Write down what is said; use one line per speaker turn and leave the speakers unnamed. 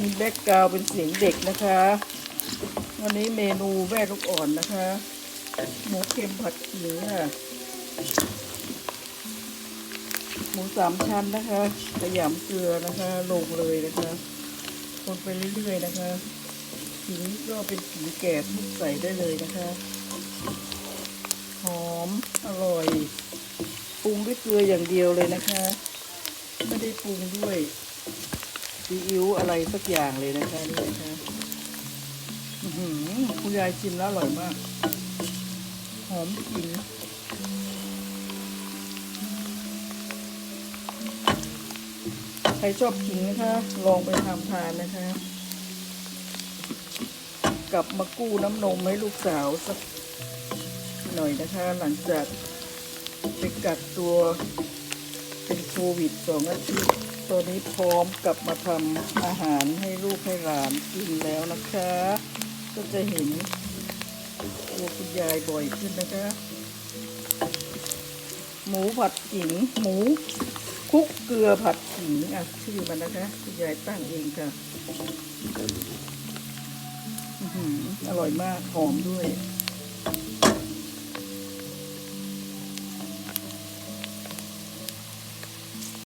มีแบ็กกราวเป็นเสียงเด็กนะคะ วันนี้เมนูแม่ลูกอ่อนนะคะ หมูเค็มผัดขิงค่ะหมูสามชั้นนะคะกระหยำเกลือนะคะ ลงเลยนะคะ คนไปเรื่อยๆนะคะขิงก็เป็นขิงแก่ทุบใส่ได้เลยนะคะ หอมอร่อยปรุงด้วยเกลืออย่างเดียวเลยนะคะ ไม่ได้ปรุงด้วย ซีอิ๊วอะไรสักอย่างเลยนะคะนี่นะคะอื้อหือคุณยายชิมแล้วอร่อยมาก หอมจริงใครชอบขิงนะคะ ลองไปทำทานนะคะ กลับมากู้น้ำนมให้ลูกสาวสักหน่อยนะคะ หลังจากไปกักตัวเป็นโควิดสองอาทิตย์ ตอนนี้พร้อมกลับมาทำอาหารให้ลูกให้หลานกินแล้วนะคะ ก็จะเห็นตัวคุณยายบ่อยขึ้นนะคะ หมูผัดขิงหมูคุกเกลือผัดขิงอะชื่อมันนะคะคุณยายตั้งเองค่ะอื้อหืออร่อยมากหอมด้วย